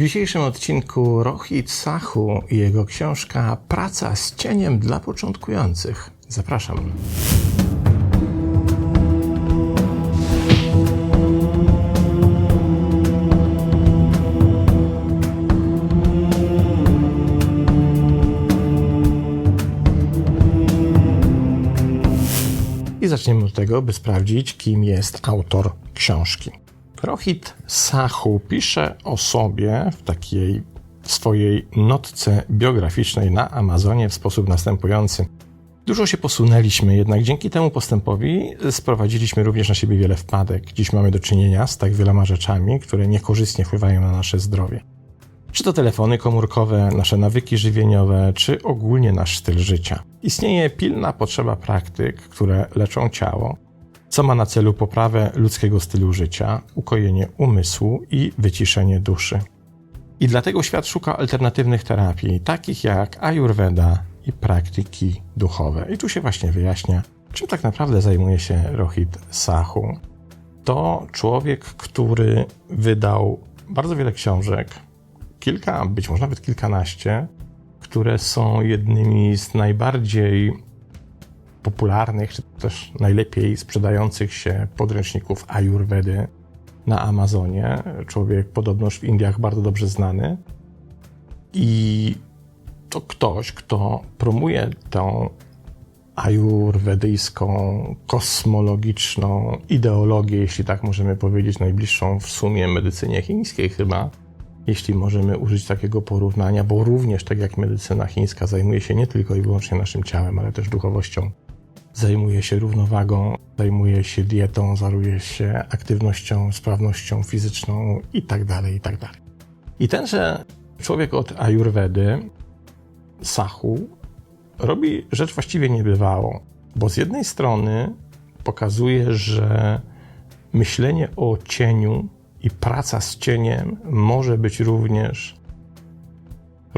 dzisiejszym odcinku Rohit Sahu i jego książka Praca z cieniem dla początkujących. Zapraszam. I zaczniemy od tego, by sprawdzić, kim jest autor książki. Rohit Sahu pisze o sobie w takiej swojej notce biograficznej na Amazonie w sposób następujący. Dużo się posunęliśmy, jednak dzięki temu postępowi sprowadziliśmy również na siebie wiele wpadek. Dziś mamy do czynienia z tak wieloma rzeczami, które niekorzystnie wpływają na nasze zdrowie. Czy to telefony komórkowe, nasze nawyki żywieniowe, czy ogólnie nasz styl życia. Istnieje pilna potrzeba praktyk, które leczą ciało, co ma na celu poprawę ludzkiego stylu życia, ukojenie umysłu i wyciszenie duszy. I dlatego świat szuka alternatywnych terapii, takich jak ayurveda i praktyki duchowe. I tu się właśnie wyjaśnia, czym tak naprawdę zajmuje się Rohit Sahu. To człowiek, który wydał bardzo wiele książek, kilka, być może nawet kilkanaście, które są jednymi z najbardziej popularnych, czy też najlepiej sprzedających się podręczników Ayurvedy na Amazonie. Człowiek podobnoż w Indiach bardzo dobrze znany. I to ktoś, kto promuje tą ajurwedyjską, kosmologiczną ideologię, jeśli tak możemy powiedzieć, najbliższą w sumie medycynie chińskiej chyba, jeśli możemy użyć takiego porównania, bo również tak jak medycyna chińska zajmuje się nie tylko i wyłącznie naszym ciałem, ale też duchowością zajmuje się równowagą, zajmuje się dietą, zajmuje się aktywnością, sprawnością fizyczną itd., tak itd. Tak I tenże człowiek od Ayurvedy, Sahu, robi rzecz właściwie niebywałą, bo z jednej strony pokazuje, że myślenie o cieniu i praca z cieniem może być również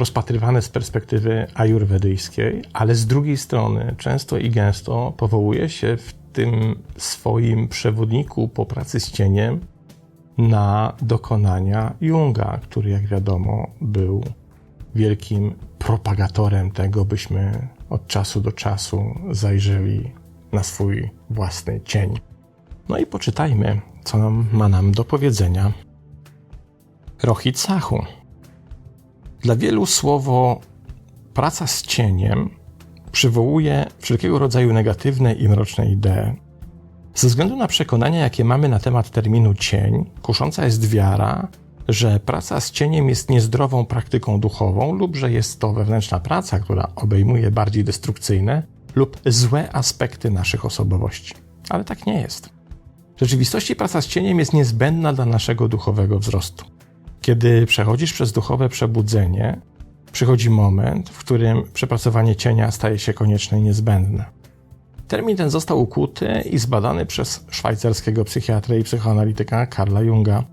rozpatrywane z perspektywy ajurwedyjskiej, ale z drugiej strony często i gęsto powołuje się w tym swoim przewodniku po pracy z cieniem na dokonania Junga, który jak wiadomo był wielkim propagatorem tego, byśmy od czasu do czasu zajrzeli na swój własny cień. No i poczytajmy, co ma nam do powiedzenia Rohit Sahu. Dla wielu słowo praca z cieniem przywołuje wszelkiego rodzaju negatywne i mroczne idee. Ze względu na przekonania, jakie mamy na temat terminu cień, kusząca jest wiara, że praca z cieniem jest niezdrową praktyką duchową, lub że jest to wewnętrzna praca, która obejmuje bardziej destrukcyjne lub złe aspekty naszych osobowości. Ale tak nie jest. W rzeczywistości praca z cieniem jest niezbędna dla naszego duchowego wzrostu. Kiedy przechodzisz przez duchowe przebudzenie, przychodzi moment, w którym przepracowanie cienia staje się konieczne i niezbędne. Termin ten został ukuty i zbadany przez szwajcarskiego psychiatrę i psychoanalityka Karla Junga.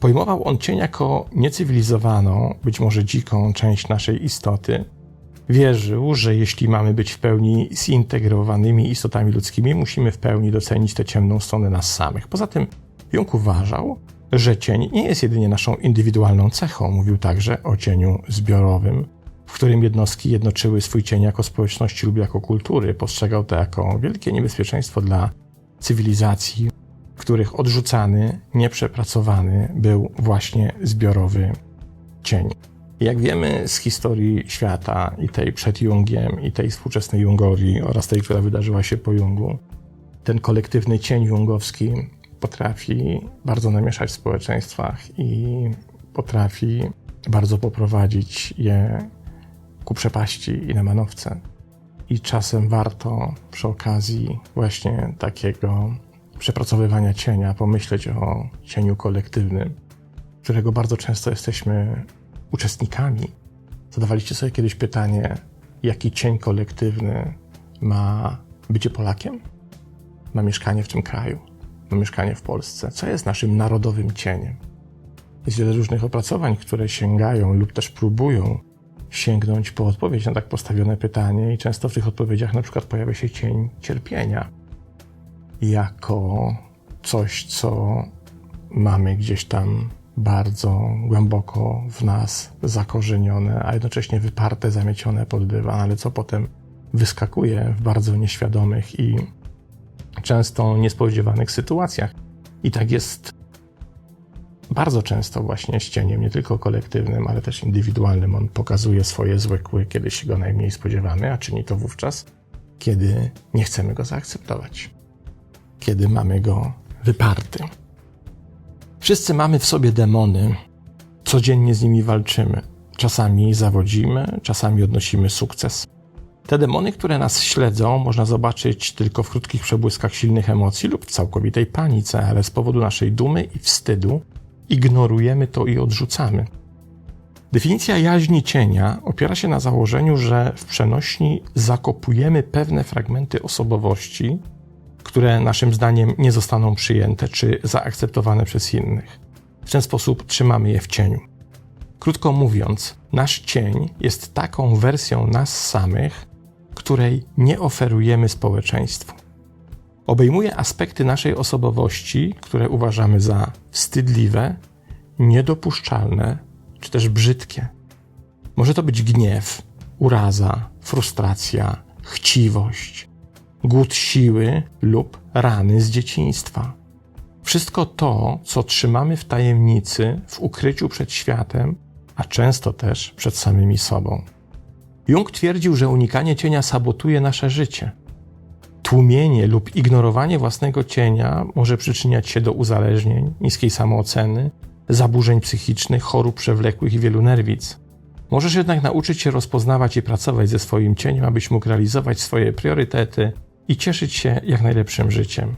Pojmował on cień jako niecywilizowaną, być może dziką część naszej istoty. Wierzył, że jeśli mamy być w pełni zintegrowanymi istotami ludzkimi, musimy w pełni docenić tę ciemną stronę nas samych. Poza tym Jung uważał, że cień nie jest jedynie naszą indywidualną cechą, mówił także o cieniu zbiorowym, w którym jednostki jednoczyły swój cień jako społeczności lub jako kultury. Postrzegał to jako wielkie niebezpieczeństwo dla cywilizacji, w których odrzucany, nieprzepracowany był właśnie zbiorowy cień. Jak wiemy z historii świata i tej przed Jungiem, i tej współczesnej Jungowi oraz tej, która wydarzyła się po Jungu, ten kolektywny cień jungowski potrafi bardzo namieszać w społeczeństwach i potrafi bardzo poprowadzić je ku przepaści i na manowce. I czasem warto przy okazji właśnie takiego przepracowywania cienia pomyśleć o cieniu kolektywnym, którego bardzo często jesteśmy uczestnikami. Zadawaliście sobie kiedyś pytanie, jaki cień kolektywny ma bycie Polakiem? Ma mieszkanie w tym kraju? Na mieszkanie w Polsce, co jest naszym narodowym cieniem. Jest wiele różnych opracowań, które sięgają lub też próbują sięgnąć po odpowiedź na tak postawione pytanie, i często w tych odpowiedziach na przykład pojawia się cień cierpienia jako coś, co mamy gdzieś tam bardzo głęboko w nas zakorzenione, a jednocześnie wyparte, zamiecione pod dywan, ale co potem wyskakuje w bardzo nieświadomych i często niespodziewanych sytuacjach. I tak jest bardzo często właśnie z cieniem, nie tylko kolektywnym, ale też indywidualnym. On pokazuje swoje złe kły, kiedy się go najmniej spodziewamy, a czyni to wówczas, kiedy nie chcemy go zaakceptować, kiedy mamy go wyparty. Wszyscy mamy w sobie demony, codziennie z nimi walczymy. Czasami zawodzimy, czasami odnosimy sukces. Te demony, które nas śledzą, można zobaczyć tylko w krótkich przebłyskach silnych emocji lub w całkowitej panice, ale z powodu naszej dumy i wstydu ignorujemy to i odrzucamy. Definicja jaźni cienia opiera się na założeniu, że w przenośni zakopujemy pewne fragmenty osobowości, które naszym zdaniem nie zostaną przyjęte czy zaakceptowane przez innych. W ten sposób trzymamy je w cieniu. Krótko mówiąc, nasz cień jest taką wersją nas samych, której nie oferujemy społeczeństwu. Obejmuje aspekty naszej osobowości, które uważamy za wstydliwe, niedopuszczalne czy też brzydkie. Może to być gniew, uraza, frustracja, chciwość, głód siły lub rany z dzieciństwa. Wszystko to, co trzymamy w tajemnicy, w ukryciu przed światem, a często też przed samymi sobą. Jung twierdził, że unikanie cienia sabotuje nasze życie. Tłumienie lub ignorowanie własnego cienia może przyczyniać się do uzależnień, niskiej samooceny, zaburzeń psychicznych, chorób przewlekłych i wielu nerwic. Możesz jednak nauczyć się rozpoznawać i pracować ze swoim cieniem, abyś mógł realizować swoje priorytety i cieszyć się jak najlepszym życiem.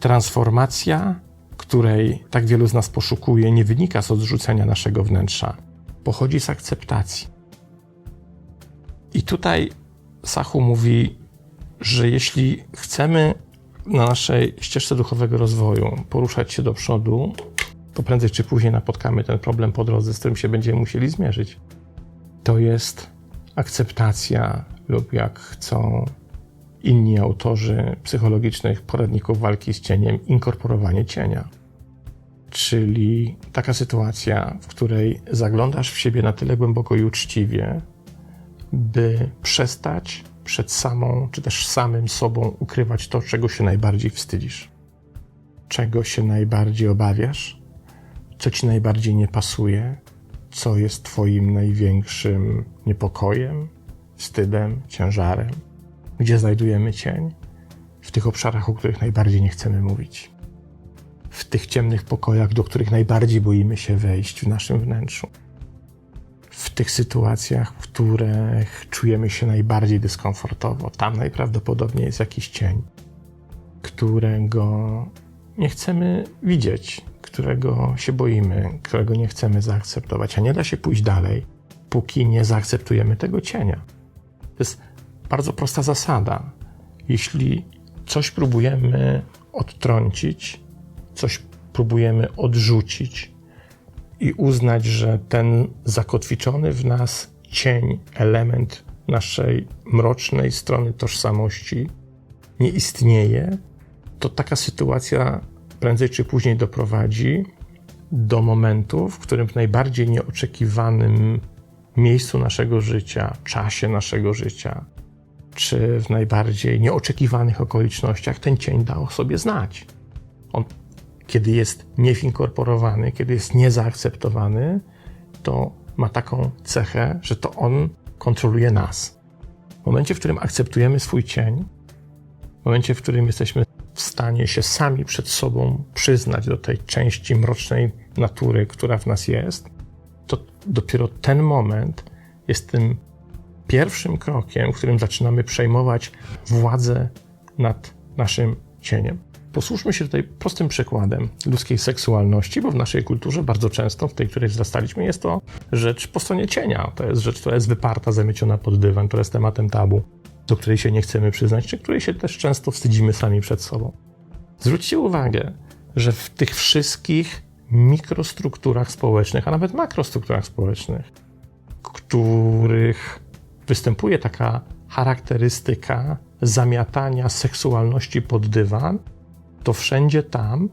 Transformacja, której tak wielu z nas poszukuje, nie wynika z odrzucenia naszego wnętrza, pochodzi z akceptacji. I tutaj Sachu mówi, że jeśli chcemy na naszej ścieżce duchowego rozwoju poruszać się do przodu, to prędzej czy później napotkamy ten problem po drodze, z którym się będziemy musieli zmierzyć. To jest akceptacja lub jak chcą inni autorzy psychologicznych poradników walki z cieniem, inkorporowanie cienia. Czyli taka sytuacja, w której zaglądasz w siebie na tyle głęboko i uczciwie, by przestać przed samą, czy też samym sobą ukrywać to, czego się najbardziej wstydzisz, czego się najbardziej obawiasz, co ci najbardziej nie pasuje, co jest Twoim największym niepokojem, wstydem, ciężarem, gdzie znajdujemy cień, w tych obszarach, o których najbardziej nie chcemy mówić, w tych ciemnych pokojach, do których najbardziej boimy się wejść w naszym wnętrzu, w tych sytuacjach, w których czujemy się najbardziej dyskomfortowo. Tam najprawdopodobniej jest jakiś cień, którego nie chcemy widzieć, którego się boimy, którego nie chcemy zaakceptować, a nie da się pójść dalej, póki nie zaakceptujemy tego cienia. To jest bardzo prosta zasada. Jeśli coś próbujemy odtrącić, coś próbujemy odrzucić i uznać, że ten zakotwiczony w nas cień, element naszej mrocznej strony tożsamości nie istnieje, to taka sytuacja prędzej czy później doprowadzi do momentu, w którym w najbardziej nieoczekiwanym miejscu naszego życia, czasie naszego życia, czy w najbardziej nieoczekiwanych okolicznościach ten cień da o sobie znać. On, kiedy jest niewinkorporowany, kiedy jest niezaakceptowany, to ma taką cechę, że to on kontroluje nas. W momencie, w którym akceptujemy swój cień, w momencie, w którym jesteśmy w stanie się sami przed sobą przyznać do tej części mrocznej natury, która w nas jest, to dopiero ten moment jest tym pierwszym krokiem, w którym zaczynamy przejmować władzę nad naszym cieniem. Posłuszmy się tutaj prostym przykładem ludzkiej seksualności, bo w naszej kulturze bardzo często, w tej, której wzrastaliśmy, jest to rzecz po stronie cienia. To jest rzecz, która jest wyparta, zamieciona pod dywan, która jest tematem tabu do której się nie chcemy przyznać, czy której się też często wstydzimy sami przed sobą. Zwróćcie uwagę, że w tych wszystkich mikrostrukturach społecznych, a nawet makrostrukturach społecznych, których występuje taka charakterystyka zamiatania seksualności pod dywan, to wszędzie tam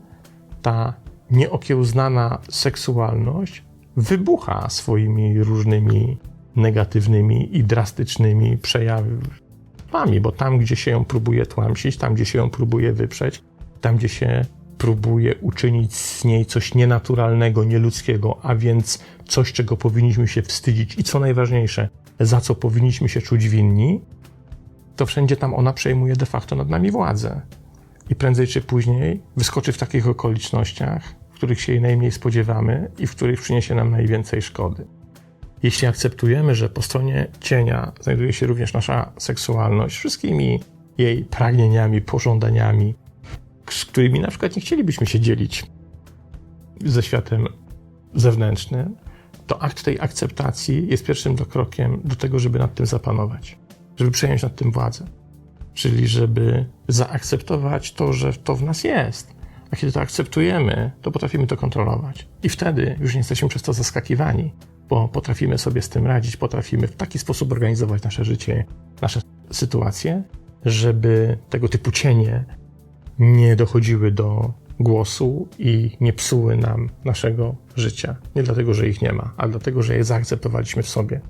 ta nieokiełznana seksualność wybucha swoimi różnymi negatywnymi i drastycznymi przejawami, bo tam, gdzie się ją próbuje tłamsić, tam, gdzie się ją próbuje wyprzeć, tam, gdzie się próbuje uczynić z niej coś nienaturalnego, nieludzkiego, a więc coś, czego powinniśmy się wstydzić i co najważniejsze, za co powinniśmy się czuć winni, to wszędzie tam ona przejmuje de facto nad nami władzę. I prędzej czy później wyskoczy w takich okolicznościach, w których się jej najmniej spodziewamy i w których przyniesie nam najwięcej szkody. Jeśli akceptujemy, że po stronie cienia znajduje się również nasza seksualność, wszystkimi jej pragnieniami, pożądaniami, z którymi na przykład nie chcielibyśmy się dzielić ze światem zewnętrznym, to akt tej akceptacji jest pierwszym krokiem do tego, żeby nad tym zapanować, żeby przejąć nad tym władzę. Czyli żeby zaakceptować to, że to w nas jest. A kiedy to akceptujemy, to potrafimy to kontrolować. I wtedy już nie jesteśmy przez to zaskakiwani, bo potrafimy sobie z tym radzić, potrafimy w taki sposób organizować nasze życie, nasze sytuacje, żeby tego typu cienie nie dochodziły do głosu i nie psuły nam naszego życia. Nie dlatego, że ich nie ma, ale dlatego, że je zaakceptowaliśmy w sobie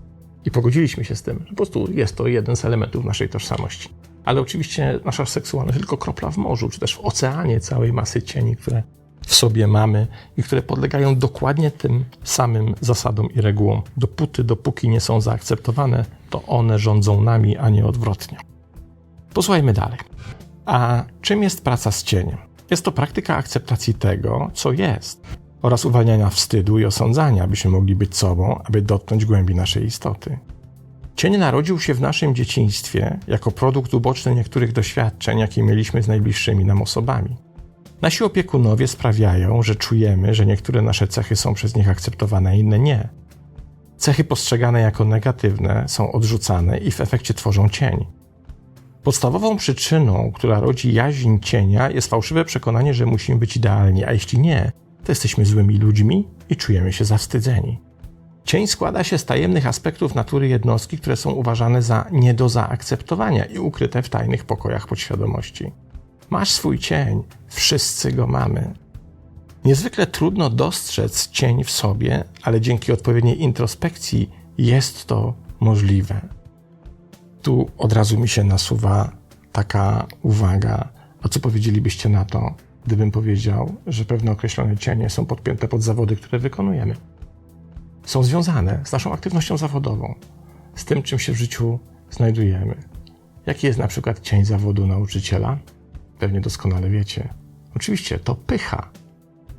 i pogodziliśmy się z tym, po prostu jest to jeden z elementów naszej tożsamości. Ale oczywiście nasza seksualność tylko kropla w morzu, czy też w oceanie całej masy cieni, które w sobie mamy i które podlegają dokładnie tym samym zasadom i regułom. Dopóty, dopóki nie są zaakceptowane, to one rządzą nami, a nie odwrotnie. Posłuchajmy dalej. A czym jest praca z cieniem? Jest to praktyka akceptacji tego, co jest, oraz uwalniania wstydu i osądzania, abyśmy mogli być sobą, aby dotknąć głębi naszej istoty. Cień narodził się w naszym dzieciństwie jako produkt uboczny niektórych doświadczeń, jakie mieliśmy z najbliższymi nam osobami. Nasi opiekunowie sprawiają, że czujemy, że niektóre nasze cechy są przez nich akceptowane, a inne nie. Cechy postrzegane jako negatywne są odrzucane i w efekcie tworzą cień. Podstawową przyczyną, która rodzi jaźń cienia, jest fałszywe przekonanie, że musimy być idealni, a jeśli nie, to jesteśmy złymi ludźmi i czujemy się zawstydzeni. Cień składa się z tajemnych aspektów natury jednostki, które są uważane za nie do zaakceptowania i ukryte w tajnych pokojach podświadomości. Masz swój cień, wszyscy go mamy. Niezwykle trudno dostrzec cień w sobie, ale dzięki odpowiedniej introspekcji jest to możliwe. Tu od razu mi się nasuwa taka uwaga, a co powiedzielibyście na to, gdybym powiedział, że pewne określone cienie są podpięte pod zawody, które wykonujemy? Są związane z naszą aktywnością zawodową, z tym, czym się w życiu znajdujemy. Jaki jest na przykład cień zawodu nauczyciela? Pewnie doskonale wiecie. Oczywiście to pycha.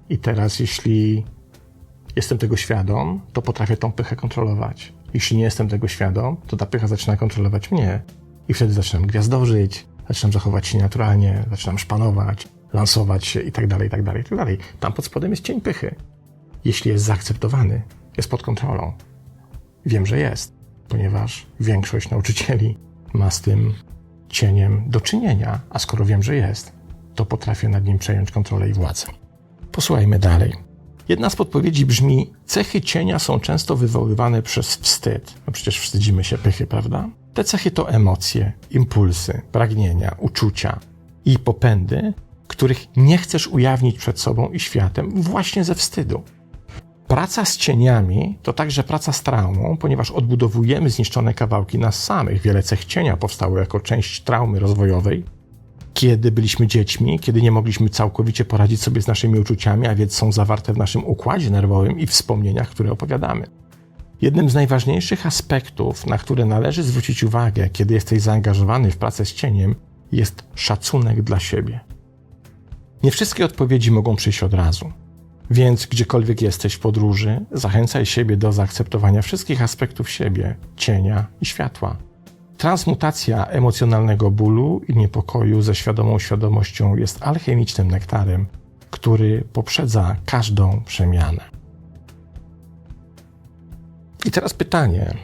I teraz, jeśli jestem tego świadom, to potrafię tą pychę kontrolować. Jeśli nie jestem tego świadom, to ta pycha zaczyna kontrolować mnie. I wtedy zaczynam gwiazdorzyć, zaczynam zachować się naturalnie, zaczynam szpanować, lansować się i tak dalej, i tak dalej, i tak dalej. Tam pod spodem jest cień pychy. Jeśli jest zaakceptowany, jest pod kontrolą. Wiem, że jest, ponieważ większość nauczycieli ma z tym cieniem do czynienia, a skoro wiem, że jest, to potrafię nad nim przejąć kontrolę i władzę. Posłuchajmy dalej. Jedna z podpowiedzi brzmi: Cechy cienia są często wywoływane przez wstyd. No przecież wstydzimy się pychy, prawda? Te cechy to emocje, impulsy, pragnienia, uczucia i popędy, których nie chcesz ujawnić przed sobą i światem właśnie ze wstydu. Praca z cieniami to także praca z traumą, ponieważ odbudowujemy zniszczone kawałki nas samych. Wiele cech cienia powstało jako część traumy rozwojowej, kiedy byliśmy dziećmi, kiedy nie mogliśmy całkowicie poradzić sobie z naszymi uczuciami, a więc są zawarte w naszym układzie nerwowym i wspomnieniach, które opowiadamy. Jednym z najważniejszych aspektów, na które należy zwrócić uwagę, kiedy jesteś zaangażowany w pracę z cieniem, jest szacunek dla siebie. Nie wszystkie odpowiedzi mogą przyjść od razu. Więc gdziekolwiek jesteś w podróży, zachęcaj siebie do zaakceptowania wszystkich aspektów siebie, cienia i światła. Transmutacja emocjonalnego bólu i niepokoju ze świadomą świadomością jest alchemicznym nektarem, który poprzedza każdą przemianę. I teraz pytanie: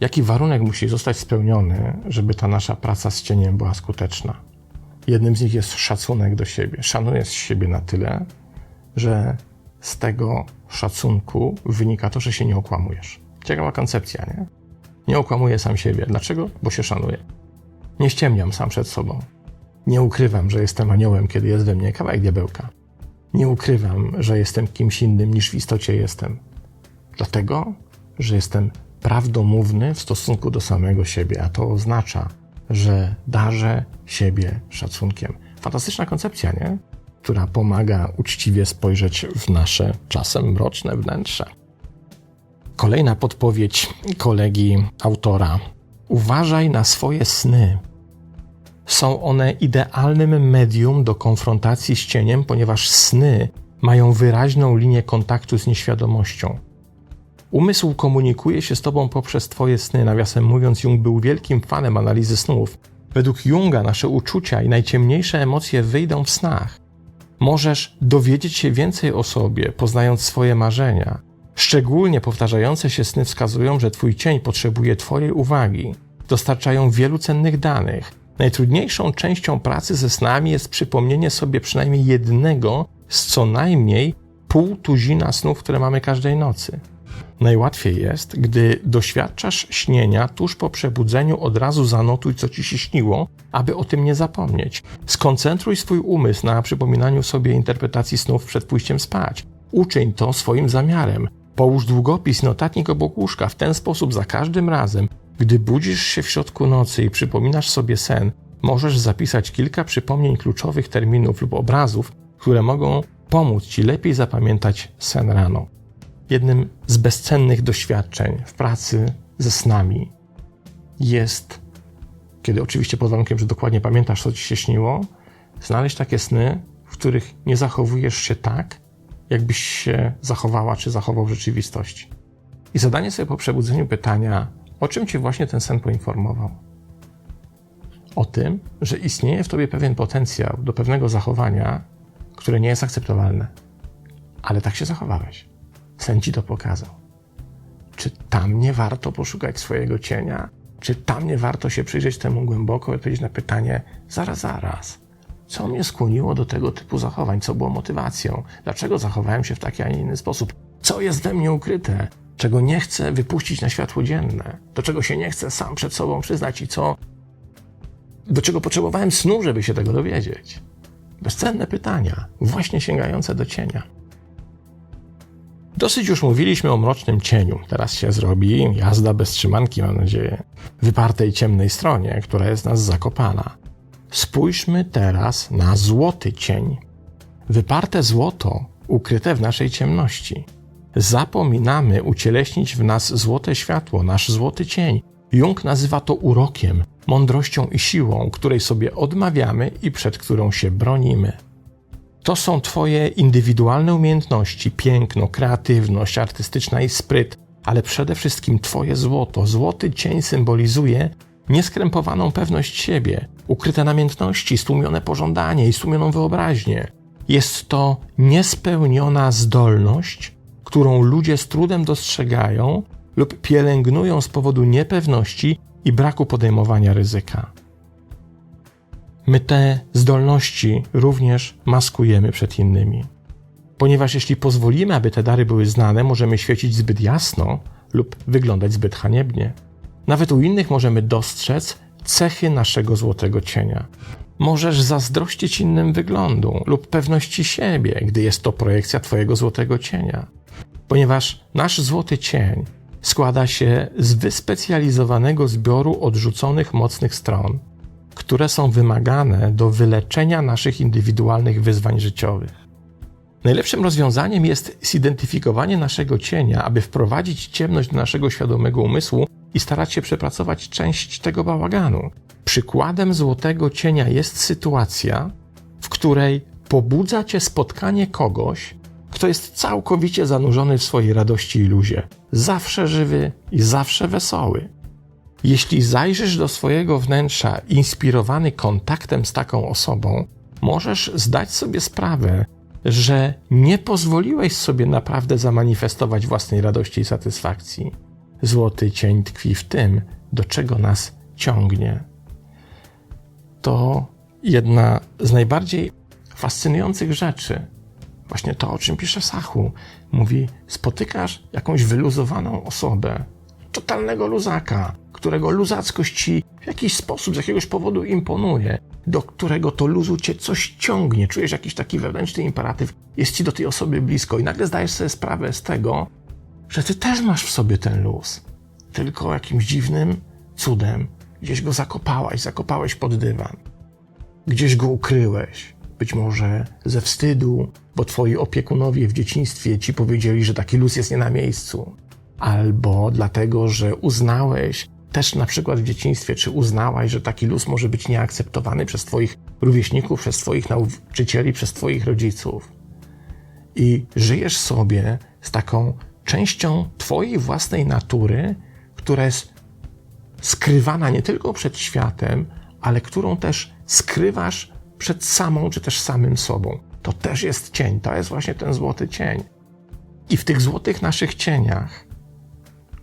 jaki warunek musi zostać spełniony, żeby ta nasza praca z cieniem była skuteczna? Jednym z nich jest szacunek do siebie. Szanujesz siebie na tyle, że z tego szacunku wynika to, że się nie okłamujesz. Ciekawa koncepcja, nie? Nie okłamuję sam siebie. Dlaczego? Bo się szanuję. Nie ściemniam sam przed sobą. Nie ukrywam, że jestem aniołem, kiedy jest we mnie kawałek diabełka. Nie ukrywam, że jestem kimś innym niż w istocie jestem. Dlatego, że jestem prawdomówny w stosunku do samego siebie, a to oznacza, że darzę siebie szacunkiem. Fantastyczna koncepcja, nie? Która pomaga uczciwie spojrzeć w nasze czasem mroczne wnętrze. Kolejna podpowiedź kolegi autora. Uważaj na swoje sny. Są one idealnym medium do konfrontacji z cieniem, ponieważ sny mają wyraźną linię kontaktu z nieświadomością. Umysł komunikuje się z tobą poprzez twoje sny. Nawiasem mówiąc, Jung był wielkim fanem analizy snów. Według Junga nasze uczucia i najciemniejsze emocje wyjdą w snach. Możesz dowiedzieć się więcej o sobie, poznając swoje marzenia. Szczególnie powtarzające się sny wskazują, że twój cień potrzebuje twojej uwagi. Dostarczają wielu cennych danych. Najtrudniejszą częścią pracy ze snami jest przypomnienie sobie przynajmniej jednego z co najmniej pół tuzina snów, które mamy każdej nocy. Najłatwiej jest, gdy doświadczasz śnienia tuż po przebudzeniu, od razu zanotuj, co ci się śniło, aby o tym nie zapomnieć. Skoncentruj swój umysł na przypominaniu sobie interpretacji snów przed pójściem spać. Uczyń to swoim zamiarem. Połóż długopis notatnik obok łóżka. W ten sposób za każdym razem, gdy budzisz się w środku nocy i przypominasz sobie sen, możesz zapisać kilka przypomnień kluczowych terminów lub obrazów, które mogą pomóc ci lepiej zapamiętać sen rano jednym z bezcennych doświadczeń w pracy ze snami jest, kiedy oczywiście pod warunkiem, że dokładnie pamiętasz, co ci się śniło, znaleźć takie sny, w których nie zachowujesz się tak, jakbyś się zachowała czy zachował w rzeczywistości. I zadanie sobie po przebudzeniu pytania, o czym ci właśnie ten sen poinformował? O tym, że istnieje w tobie pewien potencjał do pewnego zachowania, które nie jest akceptowalne, ale tak się zachowałeś. Sen ci to pokazał. Czy tam nie warto poszukać swojego cienia? Czy tam nie warto się przyjrzeć temu głęboko i odpowiedzieć na pytanie, zaraz, zaraz, co mnie skłoniło do tego typu zachowań? Co było motywacją? Dlaczego zachowałem się w taki, a nie inny sposób? Co jest we mnie ukryte? Czego nie chcę wypuścić na światło dzienne? Do czego się nie chcę sam przed sobą przyznać i co? Do czego potrzebowałem snu, żeby się tego dowiedzieć? Bezcenne pytania, właśnie sięgające do cienia. Dosyć już mówiliśmy o mrocznym cieniu. Teraz się zrobi jazda bez trzymanki, mam nadzieję, wypartej ciemnej stronie, która jest nas zakopana. Spójrzmy teraz na złoty cień. Wyparte złoto ukryte w naszej ciemności. Zapominamy ucieleśnić w nas złote światło, nasz złoty cień. Jung nazywa to urokiem, mądrością i siłą, której sobie odmawiamy i przed którą się bronimy. To są Twoje indywidualne umiejętności, piękno, kreatywność artystyczna i spryt, ale przede wszystkim Twoje złoto. Złoty cień symbolizuje nieskrępowaną pewność siebie, ukryte namiętności, stłumione pożądanie i stłumioną wyobraźnię. Jest to niespełniona zdolność, którą ludzie z trudem dostrzegają lub pielęgnują z powodu niepewności i braku podejmowania ryzyka. My te zdolności również maskujemy przed innymi. Ponieważ jeśli pozwolimy, aby te dary były znane, możemy świecić zbyt jasno lub wyglądać zbyt haniebnie. Nawet u innych możemy dostrzec cechy naszego złotego cienia. Możesz zazdrościć innym wyglądu lub pewności siebie, gdy jest to projekcja Twojego złotego cienia. Ponieważ nasz złoty cień składa się z wyspecjalizowanego zbioru odrzuconych mocnych stron, które są wymagane do wyleczenia naszych indywidualnych wyzwań życiowych. Najlepszym rozwiązaniem jest zidentyfikowanie naszego cienia, aby wprowadzić ciemność do naszego świadomego umysłu i starać się przepracować część tego bałaganu. Przykładem złotego cienia jest sytuacja, w której pobudza cię spotkanie kogoś, kto jest całkowicie zanurzony w swojej radości i luzie, zawsze żywy i zawsze wesoły. Jeśli zajrzysz do swojego wnętrza inspirowany kontaktem z taką osobą, możesz zdać sobie sprawę, że nie pozwoliłeś sobie naprawdę zamanifestować własnej radości i satysfakcji. Złoty cień tkwi w tym, do czego nas ciągnie. To jedna z najbardziej fascynujących rzeczy. Właśnie to, o czym pisze Sachu. Mówi: spotykasz jakąś wyluzowaną osobę, totalnego luzaka, którego luzackość ci w jakiś sposób, z jakiegoś powodu imponuje, do którego to luzu cię coś ciągnie, czujesz jakiś taki wewnętrzny imperatyw, jest ci do tej osoby blisko i nagle zdajesz sobie sprawę z tego, że ty też masz w sobie ten luz, tylko jakimś dziwnym cudem. Gdzieś go zakopałaś, zakopałeś pod dywan, gdzieś go ukryłeś, być może ze wstydu, bo twoi opiekunowie w dzieciństwie ci powiedzieli, że taki luz jest nie na miejscu, albo dlatego, że uznałeś też na przykład w dzieciństwie, czy uznałaś, że taki luz może być nieakceptowany przez twoich rówieśników, przez twoich nauczycieli, przez twoich rodziców. I żyjesz sobie z taką częścią twojej własnej natury, która jest skrywana nie tylko przed światem, ale którą też skrywasz przed samą czy też samym sobą. To też jest cień, to jest właśnie ten złoty cień. I w tych złotych naszych cieniach,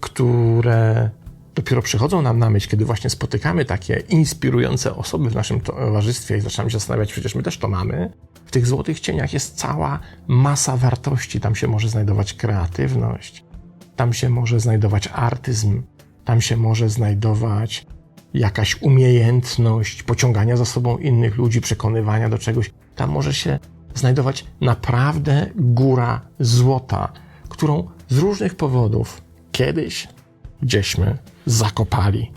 które dopiero przychodzą nam na myśl, kiedy właśnie spotykamy takie inspirujące osoby w naszym towarzystwie i zaczynamy się zastanawiać, przecież my też to mamy, w tych złotych cieniach jest cała masa wartości. Tam się może znajdować kreatywność, tam się może znajdować artyzm, tam się może znajdować jakaś umiejętność pociągania za sobą innych ludzi, przekonywania do czegoś. Tam może się znajdować naprawdę góra złota, którą z różnych powodów kiedyś gdzieśmy zakopali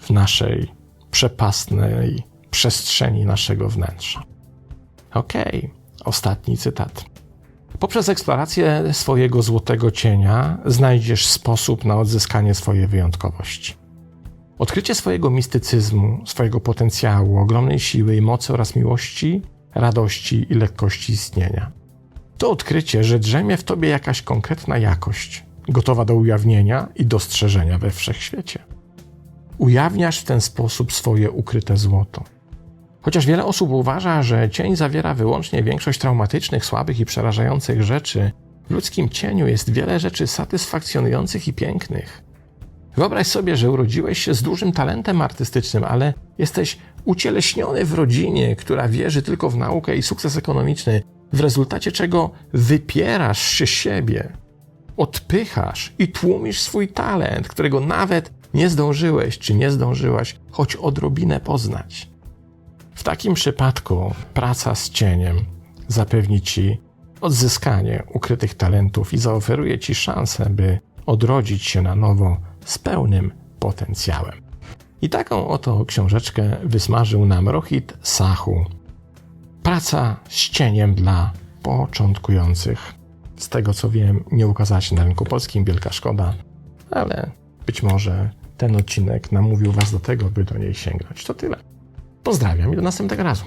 w naszej przepastnej przestrzeni naszego wnętrza. Okej, okay. ostatni cytat. Poprzez eksplorację swojego złotego cienia znajdziesz sposób na odzyskanie swojej wyjątkowości. Odkrycie swojego mistycyzmu, swojego potencjału, ogromnej siły i mocy oraz miłości, radości i lekkości istnienia. To odkrycie, że drzemie w tobie jakaś konkretna jakość, gotowa do ujawnienia i dostrzeżenia we wszechświecie. Ujawniasz w ten sposób swoje ukryte złoto. Chociaż wiele osób uważa, że cień zawiera wyłącznie większość traumatycznych, słabych i przerażających rzeczy, w ludzkim cieniu jest wiele rzeczy satysfakcjonujących i pięknych. Wyobraź sobie, że urodziłeś się z dużym talentem artystycznym, ale jesteś ucieleśniony w rodzinie, która wierzy tylko w naukę i sukces ekonomiczny, w rezultacie czego wypierasz się siebie, odpychasz i tłumisz swój talent, którego nawet nie zdążyłeś czy nie zdążyłaś choć odrobinę poznać. W takim przypadku praca z cieniem zapewni ci odzyskanie ukrytych talentów i zaoferuje ci szansę, by odrodzić się na nowo z pełnym potencjałem. I taką oto książeczkę wysmażył nam Rohit Sahu. Praca z cieniem dla początkujących. Z tego co wiem, nie ukazała się na rynku polskim, wielka szkoda, ale być może ten odcinek namówił Was do tego, by do niej sięgnąć. To tyle. Pozdrawiam i do następnego razu.